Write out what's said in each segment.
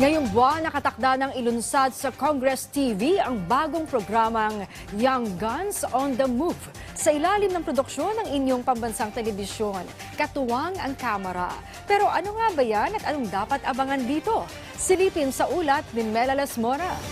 Ngayong buwan, nakatakda ng ilunsad sa Congress TV ang bagong programang Young Guns on the Move. Sa ilalim ng produksyon ng inyong pambansang telebisyon, katuwang ang kamera. Pero ano nga ba yan at anong dapat abangan dito? Silipin sa ulat ni Mela Las Moras.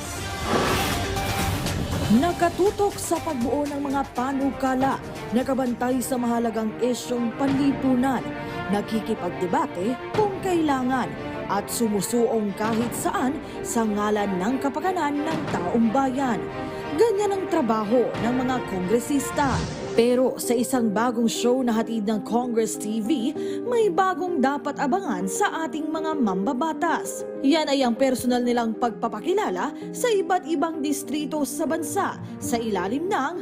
Nakatutok sa pagbuo ng mga panukala, nakabantay sa mahalagang isyong panlipunan, nakikipagdebate kung kailangan, at sumusuong kahit saan sa ngalan ng kapakanan ng taong bayan. Ganyan ang trabaho ng mga kongresista. Pero sa isang bagong show na hatid ng Congress TV, may bagong dapat abangan sa ating mga mambabatas. Yan ay ang personal nilang pagpapakilala sa iba't ibang distrito sa bansa sa ilalim ng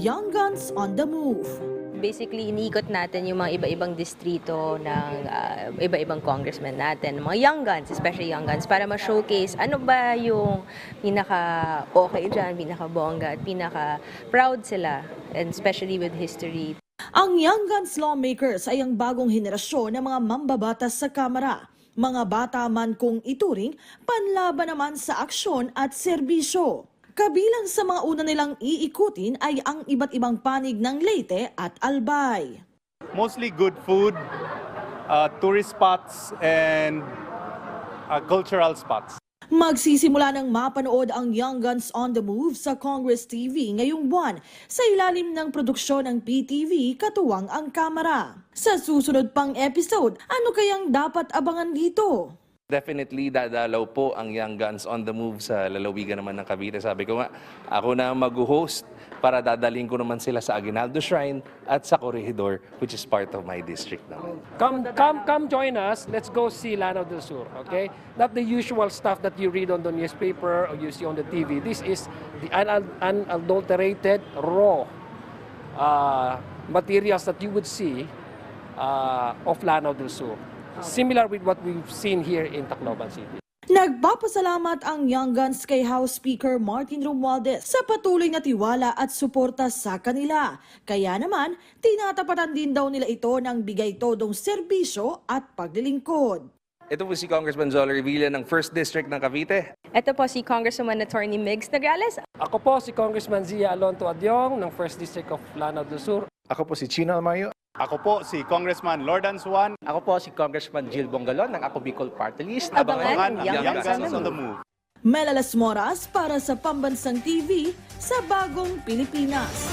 Young Guns on the Move. Basically, iniikot natin yung mga iba-ibang distrito ng ah, iba-ibang congressmen natin, mga young guns, especially young guns, para ma-showcase ano ba yung pinaka-okay dyan, pinaka-bongga, at pinaka-proud sila, and especially with history. Ang Young Guns Lawmakers ay ang bagong henerasyon ng mga mambabatas sa Kamara. Mga bata man kung ituring, panlaban naman sa aksyon at serbisyo. Kabilang sa mga una nilang iikutin ay ang iba't ibang panig ng Leyte at Albay. mostly good food, uh, tourist spots, and uh, cultural spots. Magsisimula ng mapanood ang Young Guns on the Move sa Congress TV ngayong buwan sa ilalim ng produksyon ng PTV katuwang ang kamera. Sa susunod pang episode, ano kayang dapat abangan dito? Definitely dadalaw po ang Young Guns on the Move sa lalawigan naman ng Cavite. Sabi ko nga, ako na mag-host para dadaling ko naman sila sa Aguinaldo Shrine at sa Corregidor, which is part of my district naman. Come, come, come join us. Let's go see Lanao del Sur, okay? Not the usual stuff that you read on the newspaper or you see on the TV. This is the unal- unadulterated, raw uh, materials that you would see uh, of Lanao del Sur. Similar with what we've seen here in Tacloban City. Nagpapasalamat ang Young Guns kay House Speaker Martin Romualdez sa patuloy na tiwala at suporta sa kanila. Kaya naman, tinatapatan din daw nila ito ng bigay todong serbisyo at paglilingkod. Ito po si Congressman Zola Revilla ng 1st District ng Cavite. Ito po si Congresswoman Attorney Migs Nograles. Ako po si Congressman Zia Alonto Adyong ng 1st District of Lanao del Sur. Ako po si Chino Almayo. Ako po si Congressman Lordan Suan. Ako po si Congressman Jill Bongalon ng Ako Bicol Party List. Abangan ang Young, Young Guns on the Move. Melalas Moras para sa Pambansang TV sa Bagong Pilipinas.